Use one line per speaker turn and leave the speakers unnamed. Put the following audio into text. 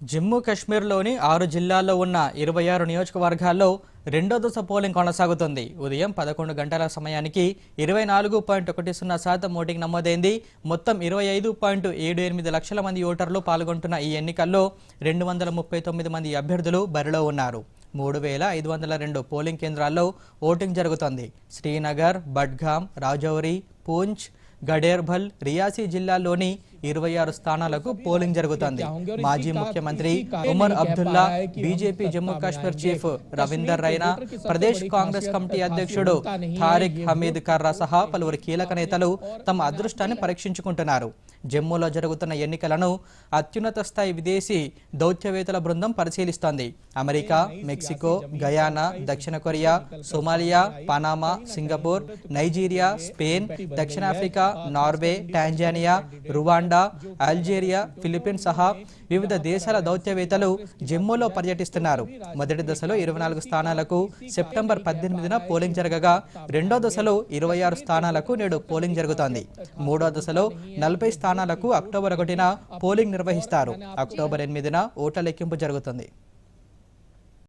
జమ్మూ కాశ్మీర్లోని ఆరు జిల్లాల్లో ఉన్న ఇరవై ఆరు నియోజకవర్గాల్లో రెండో దశ పోలింగ్ కొనసాగుతుంది. ఉదయం పదకొండు గంటల సమయానికి ఇరవై నాలుగు పాయింట్ ఒకటి సున్నా శాతం ఓటింగ్ నమోదైంది. మొత్తం ఇరవై ఐదు పాయింట్ ఏడు ఎనిమిది లక్షల మంది ఓటర్లు పాల్గొంటున్న ఈ ఎన్నికల్లో రెండు వందల ముప్పై తొమ్మిది మంది అభ్యర్థులు బరిలో ఉన్నారు. మూడు వేల ఐదు వందల రెండు పోలింగ్ కేంద్రాల్లో ఓటింగ్ జరుగుతోంది. శ్రీనగర్ బడ్గాం రాజౌరి పూంచ్ గడేర్బల్ రియాసీ జిల్లాల్లోని ఇరవై ఆరు స్థానాలకు పోలింగ్ జరుగుతోంది. మాజీ ముఖ్యమంత్రి Omar Abdullah BJP Jammu Kashmir chief Ravinder Raina Pradesh Congress committee అధ్యక్షుడు తారిక్ హమీద్ కర్రా సహా పలువురు కీలక నేతలు తమ అదృష్టాన్ని పరీక్షించుకుంటున్నారు. జమ్మూలో జరుగుతున్న ఎన్నికలను అత్యున్నత స్థాయి విదేశీ దౌత్యవేత్తల బృందం పరిశీలిస్తోంది. అమెరికా మెక్సికో గయానా దక్షిణ Korea Somalia Panama Singapore Nigeria Spain దక్షిణాఫ్రికా Norway Tanzania Rwanda Algeria Philippines సహా వివిధ దేశాల దౌత్యవేత్తలు జమ్మూలో పర్యటిస్తున్నారు. మొదటి దశలో ఇరవై నాలుగు స్థానాలకు సెప్టెంబర్ పద్దెనిమిదిన పోలింగ్ జరగగా రెండో దశలో ఇరవై ఆరు స్థానాలకు నేడు పోలింగ్ జరుగుతోంది. మూడో దశలో నలభై స్థానాలకు అక్టోబర్ ఒకటిన పోలింగ్ నిర్వహిస్తారు. అక్టోబర్ ఎనిమిదిన ఓట్ల లెక్కింపు జరుగుతుంది.